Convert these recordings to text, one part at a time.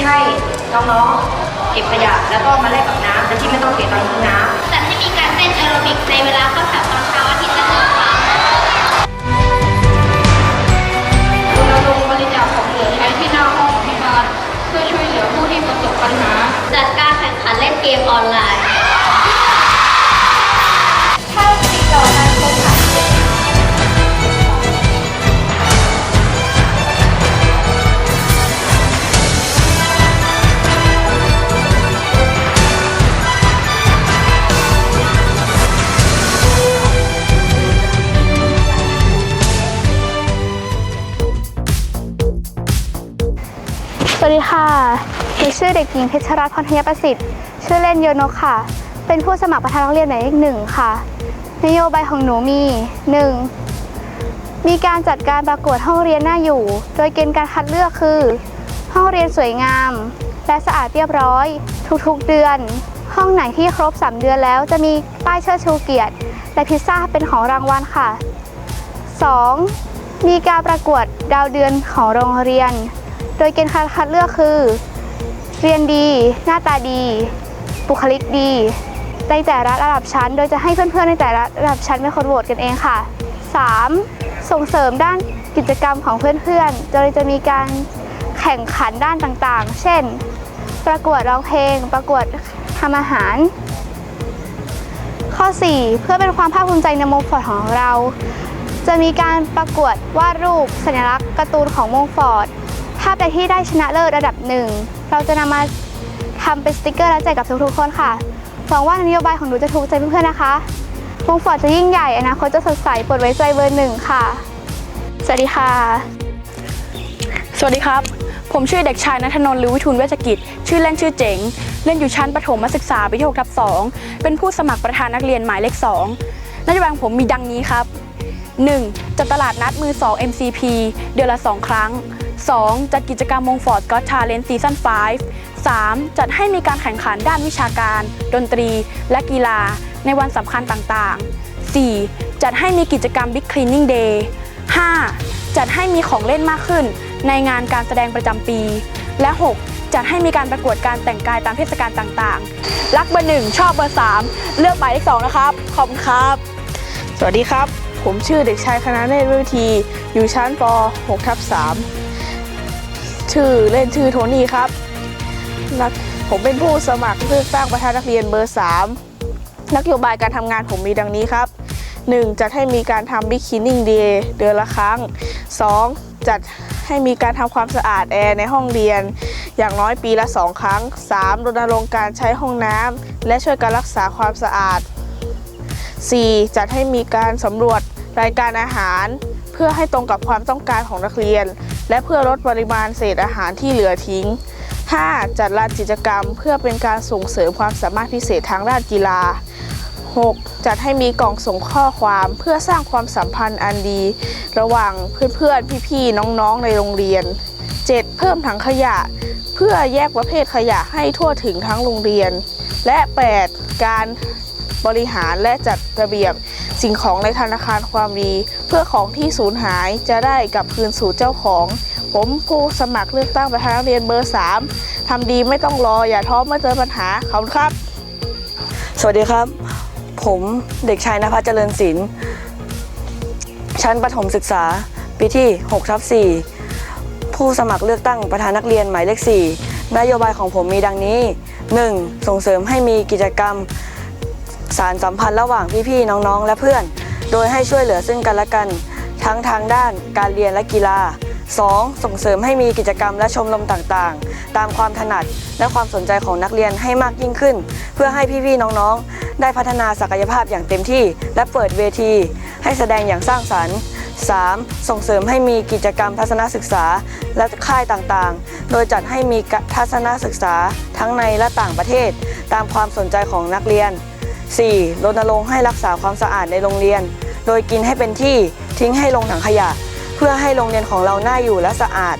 ที่ให้น้องๆเก็บขยะแล้วก็มาแลกกับน้ำแต่ที่ไม่ต้องเสียตังค์ซื้อน้ำจัดให้มีการเต้นแอโรบิกในเวลาเข้าแถวตอนเช้าอาทิตย์ละหนึ่ง สวัสดีค่ะหนูชื่อเด็กหญิงเพชรรัตน์พรทยประสิทธิ์ ชื่อเล่นโยนกค่ะ เป็นผู้สมัครประธานนักเรียนหมายเลขหนึ่งค่ะ นโยบายของหนูมี 1. มีการจัดการประกวดห้องเรียนน่าอยู่ โดยเกณฑ์การคัดเลือกคือ ห้องเรียนสวยงาม และสะอาดเรียบร้อย ทุกๆเดือน ห้องไหนที่ครบ 3 เดือนแล้วจะมีป้ายเชิดชูเกียรติ และพิซซ่าเป็นของรางวัลค่ะ 2. มีการประกวดดาวเดือนของโรงเรียน โดยเกณฑ์การคัดเลือกคือ เรียนดี หน้าตาดี บุคลิกดีในแต่ละระดับชั้น โดยจะให้เพื่อนๆในแต่ละระดับชั้นเป็นคนโหวตกันเองค่ะ 3. ส่งเสริมด้านกิจกรรมของเพื่อนๆ โดยจะมีการแข่งขันด้านต่างๆ เช่น ประกวดร้องเพลง ประกวดทำอาหาร ข้อ 4 เพื่อเป็นความภาคภูมิใจในมงฟอร์ดของเรา จะมีการประกวดวาดรูปสัญลักษณ์การ์ตูนของมงฟอร์ด ภาพใดที่ได้ชนะเลิศระดับหนึ่งเราจะนำมาทำเป็นสติกเกอร์แล้วแจกกับทุกๆคนค่ะหวังว่านโยบายของหนูจะถูกใจเพื่อนๆนะคะวงฟอร์ดจะยิ่งใหญ่อนาคตจะสดใสปรดไว้ใจเบอร์หนึ่งค่ะ สวัสดีค่ะ สวัสดีครับ ผมชื่อเด็กชายนัทนนท์หรือวิทูลเวชกิจ ชื่อเล่นชื่อเจ๋ง เล่นอยู่ชั้นประถมศึกษาปีที่6ทับ2เป็นผู้สมัครประธานนักเรียนหมายเลข2นโยบายของผมมีดังนี้ครับ 1. จัดตลาดนัดมือ 2 MCP เดือนละ 2 ครั้ง 2. จัดกิจกรรมมงฟอร์ดก็ชาเลนซีซั่น5 3. จัดให้มีการแข่งขันด้านวิชาการ ดนตรี และกีฬา ในวันสำคัญต่างๆ 4. จัดให้มีกิจกรรม Big Cleaning Day 5. จัดให้มีของเล่นมากขึ้น ในงานการแสดงประจำปี และ 6. จัดให้มีการประกวดการแต่งกายตามเทศกาลต่างๆ รักเบอร์หนึ่งชอบเบอร์สามเลือกหมายเลขสองนะครับ ขอบคุณครับ สวัสดีครับ ผมชื่อเด็กชายคณะเนตรวิทีอยู่ชั้นป .6 ทับ3 ชื่อเล่นชื่อโทนี่ครับนักผมเป็นผู้สมัครเลือกตั้งประธานนักเรียนเบอร์ 3 นโยบายการทำงานผมมีดังนี้ครับ 1. จัดให้มีการทำบิ๊กคินนิ่งเดย์เดือนละครั้ง 2. จัดให้มีการทำความสะอาดแอร์ในห้องเรียน อย่างน้อยปีละ 2 ครั้ง 3. รณรงค์การใช้ห้องน้ำและช่วยการรักษาความสะอาด 4. จัดให้มีการสำรวจรายการอาหาร เพื่อให้ตรงกับความต้องการของนักเรียน และเพื่อลดปริมาณเศษอาหารที่เหลือทิ้ง 5. จัดลานกิจกรรมเพื่อเป็นการส่งเสริมความสามารถพิเศษทางด้านกีฬา 6. จัดให้มีกล่องส่งข้อความเพื่อสร้างความสัมพันธ์อันดี ระหว่างเพื่อนๆ พี่ๆ น้องๆ ในโรงเรียน 7. เพิ่มถังขยะ เพื่อแยกประเภทขยะให้ทั่วถึงทั้งโรงเรียน และ 8. การ บริหารและจัดระเบียบสิ่งของในธนาคารความดี เพื่อของที่สูญหายจะได้กลับคืนสู่เจ้าของ ผมผู้สมัครเลือกตั้งประธานนักเรียนเบอร์ 3ทำดีไม่ต้องรออย่าท้อเมื่อเจอปัญหาขอบคุณครับ สวัสดีครับ ผมเด็กชายนภัสเจริญศิลป์ชั้นประถมศึกษาปีที่6ทับ4ผู้สมัครเลือกตั้งประธานนักเรียนหมายเลข4นโยบายของผมมีดังนี้ 1. ส่งเสริมให้มีกิจกรรม สารสัมพันธ์ระหว่างพี่ๆน้องๆ และเพื่อน โดยให้ช่วยเหลือซึ่งกันและกัน ทั้งทางด้านการเรียนและกีฬา 2. ส่งเสริมให้มีกิจกรรมและชมรมต่างๆ ตามความถนัดและความสนใจของนักเรียนให้มากยิ่งขึ้น เพื่อให้พี่ๆน้องๆ ได้พัฒนาศักยภาพอย่างเต็มที่ และเปิดเวที ให้แสดงอย่างสร้างสรรค์ 3. ส่งเสริมให้มีกิจกรรมทัศนศึกษาและค่ายต่างๆ โดยจัดให้มีทัศนศึกษาทั้งในและต่างประเทศ ตามความสนใจของนักเรียน 4. รณรงค์ให้รักษาความสะอาดในโรงเรียน โดยกินให้เป็นที่ทิ้งให้ลงถังขยะ เพื่อให้โรงเรียนของเราน่าอยู่และสะอาด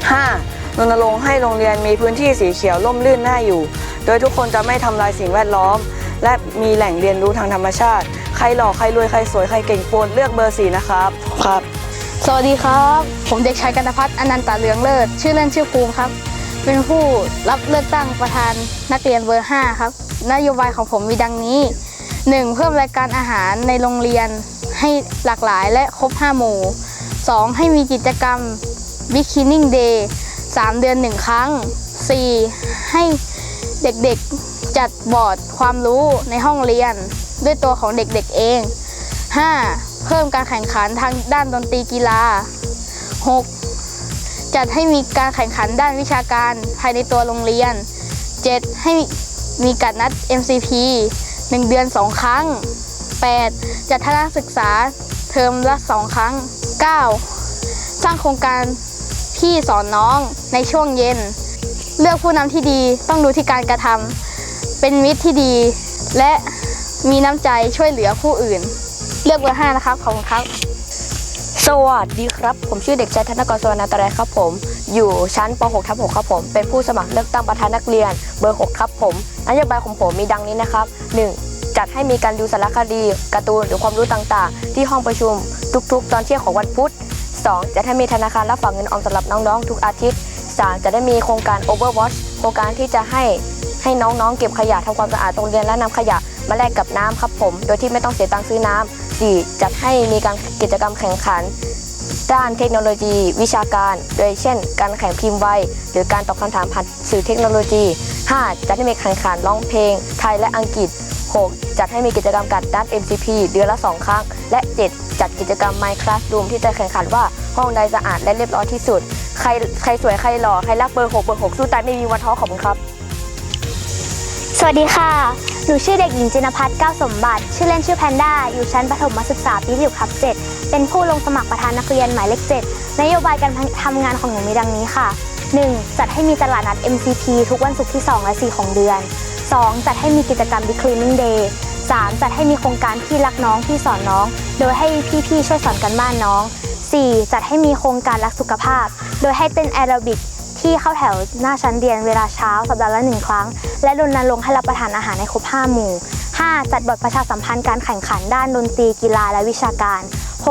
5. รณรงค์ให้โรงเรียนมีพื้นที่สีเขียวร่มรื่นน่าอยู่ โดยทุกคนจะไม่ทำลายสิ่งแวดล้อม และมีแหล่งเรียนรู้ทางธรรมชาติ ใครหล่อใครรวยใครสวยใครเก่งโปรดเลือกเบอร์สีนะครับครับ สวัสดีครับ ผมเด็กชายกันตพัฒน์อนันตาเหลืองเลิศ ชื่อเล่นชื่อภูมิครับ เป็นผู้รับเลือกตั้งประธานนักเรียนเบอร์ 5 ครับ นโยบายของผมมีดังนี้ 1. เพิ่มรายการอาหารในโรงเรียนให้หลากหลายและครบ 5 หมู่ 2. ให้มีกิจกรรม Beginning Day 3 เดือน 1 ครั้ง 4. ให้เด็กๆจัดบอร์ดความรู้ในห้องเรียน ด้วยตัวของเด็กๆเอง 5. เพิ่มการแข่งขันทางด้านดนตรีกีฬา 6. จัดให้มีการแข่งขันด้านวิชาการภายในตัวโรงเรียน 7. ให้มีการนัด MCP 1 เดือน 2 ครั้ง 8. จัดทัศนศึกษาเทอมละ 2 ครั้ง 9. สร้างโครงการพี่สอนน้องในช่วงเย็น เลือกผู้นำที่ดีต้องดูที่การกระทำเป็นมิตรที่ดี และมีน้ำใจช่วยเหลือผู้อื่น เลือกเบอร์ห้านะครับขอบคุณครับ สวัสดีครับ ผมชื่อเด็กชายธนกรสวรรณตรัยครับผม อยู่ชั้นป .6 ทับ6ครับผม เป็นผู้สมัครเลือกตั้งประธานนักเรียนเบอร์ 6 ครับผมนโยบายของผมมีดังนี้นะครับ 1. จัดให้มีการดูสารคดีการ์ตูนหรือความรู้ต่างๆ ที่ห้องประชุม ทุกๆ ตอนเที่ยงของวันพุธ 2. จัดให้มีธนาคารรับฝากเงินออมสำหรับน้องๆ ทุกอาทิตย์ 3. จะได้มีโครงการ Overwatch โครงการที่จะให้ให้น้องๆ เก็บขยะทำความสะอาดโรงเรียนและนำขยะมาแลกกับน้ำครับผม โดยที่ไม่ต้องเสียตังค์ซื้อน้ำ 4. จัดให้มีการกิจกรรมแข่งขัน ด้านเทคโนโลยี วิชาการ โดยเช่น การแข่งพิมพ์ไวหรือการตอบคำถามผ่านสื่อเทคโนโลยี 5. จัดให้มีแข่งขันร้องเพลง ไทยและอังกฤษ 6. จัดให้มีกิจกรรมการด้าน MCP เดือนละ 2 ครั้ง และ 7. จัดกิจกรรม My Classroom ที่จะแข่งขันว่าห้องใดสะอาดและเรียบร้อยที่สุด ใครใครสวยใครหล่อใครรักเบอร์ 6 เบอร์ 6 สู้ตายไม่มีวันท้อขอบคุณครับ วัสดีค่ะ หนูชื่อเด็กหญิงจินพัฒน์ก้าวสมบัติ ชื่อเล่นชื่อแพนด้า อยู่ชั้นประถมศึกษาปีที่6ทับ 7 เป็นผู้ลงสมัครประธานนักเรียนหมายเลข 7 นโยบายการทำงานของหนูมีดังนี้ค่ะ 1. จัดให้มีตลาดนัด MCP ทุกวันศุกร์ที่ 2 และ 4 ของเดือน 2. จัดให้มีกิจกรรม Big Cleaning Day 3. จัดให้มีโครงการพี่รักน้องพี่สอนน้อง โดยให้พี่ๆช่วยสอนกันบ้านน้อง 4. จัดให้มีโครงการรักสุขภาพ โดยให้เต้นแอโรบิก ที่เข้าแถวหน้าชั้นเรียนเวลาเช้าสัปดาห์ละหนึ่งครั้ง และรณรงค์ให้รับประทานอาหารในครบ 5 หมู่ 5. จัดบทประชาสัมพันธ์การแข่งขันด้านดนตรีกีฬาและวิชาการ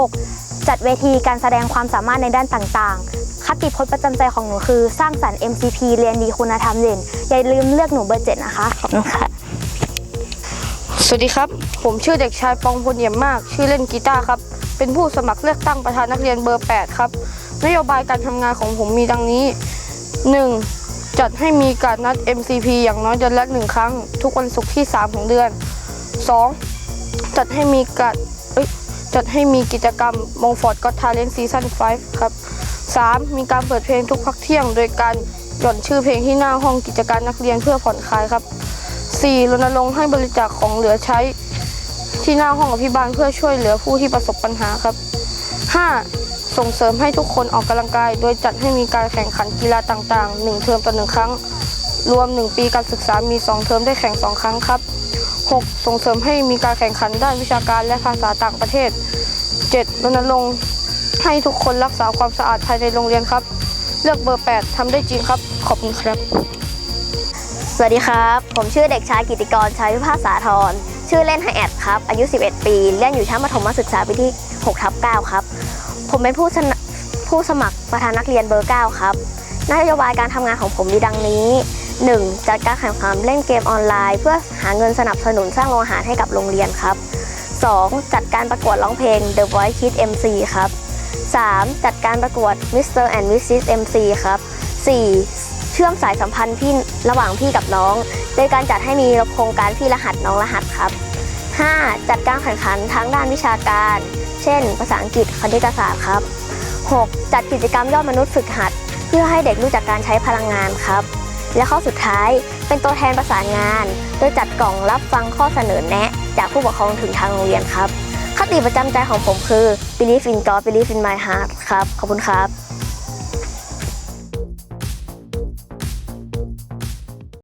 6. จัดเวทีการแสดงความสามารถในด้านต่างๆ คติพจน์ประจำใจของหนูคือ สร้างสรรค์ MCP เรียนดีคุณธรรมเด่น อย่าลืมเลือกหนูเบอร์เจ็ดนะคะ ขอบคุณค่ะ สวัสดีครับ ผมชื่อเด็กชายปองพลเยี่ยมมาก ชื่อเล่นกีตาร์ครับ เป็นผู้สมัครเลือกตั้งประธานนักเรียนเบอร์ 8 ครับ นโยบายการทำงานของผมมีดังนี้ 1. จัดให้มีการนัด MCP อย่างน้อยเดือนละหนึ่งครั้ง ทุกวันศุกร์ที่ 3 ของเดือน 2. จัดให้มีการจัดให้มีกิจกรรมมงฟอร์ดก็ทาเลนซีซั่น5ครับ 3. มีการเปิดเพลงทุกพักเที่ยง โดยการหย่อนชื่อเพลงที่หน้าห้องกิจการนักเรียนเพื่อผ่อนคลายครับ 4. รณรงค์ให้บริจาคของเหลือใช้ที่หน้าห้องอภิบาลเพื่อช่วยเหลือผู้ที่ประสบปัญหาครับ 5. ส่งเสริมให้ทุกคนออกกำลังกาย โดยจัดให้มีการแข่งขันกีฬาต่างๆ 1 เทอมต่อ1ครั้ง รวม 1 ปีการศึกษามี 2 เทอมได้แข่ง 2 ครั้งครับ 6. ส่งเสริมให้มีการแข่งขันด้านวิชาการและภาษาต่างประเทศ 7. รณรงค์ให้ทุกคนรักษาความสะอาดภายในโรงเรียนครับ เลือกเบอร์ 8ทำได้จริงครับ ขอบคุณครับ สวัสดีครับ ผมชื่อเด็กชายกิติกรชัยวิภาษาธรชื่อเล่นให้แอดครับ อายุ 11 ปี เรียนอยู่ชั้นประถมศึกษาปีที่6ทับ9ครับ ผมเป็นผู้ผู้สมัครประธานนักเรียนเบอร์ 9 ครับนโยบายการทำงานของผมมีดังนี้ 1. จัดการแข่งขันเล่นเกมออนไลน์ เพื่อหาเงินสนับสนุนสร้างโรงอาหารให้กับโรงเรียนครับ 2. จัดการประกวดร้องเพลง The Voice Kids MC ครับ 3. จัดการประกวด Mr. and Mrs. MC ครับ 4. เชื่อมสายสัมพันธ์พี่ระหว่างพี่กับน้อง โดยการจัดให้มีโครงการพี่รหัสน้องรหัสครับ 5. จัดการแข่งขันทั้งด้านวิชาการ เช่น ภาษาอังกฤษคณิตศาสตร์ครับ 6. จัดกิจกรรมยอดมนุษย์ฝึกหัด เพื่อให้เด็กรู้จักการใช้พลังงานครับ และข้อสุดท้ายเป็นตัวแทนประสานงาน โดยจัดกล่องรับฟังข้อเสนอแนะ จากผู้ปกครองถึงทางโรงเรียนครับคติประจำใจของผมคือ believe in God believe in my heart ครับ ขอบคุณครับ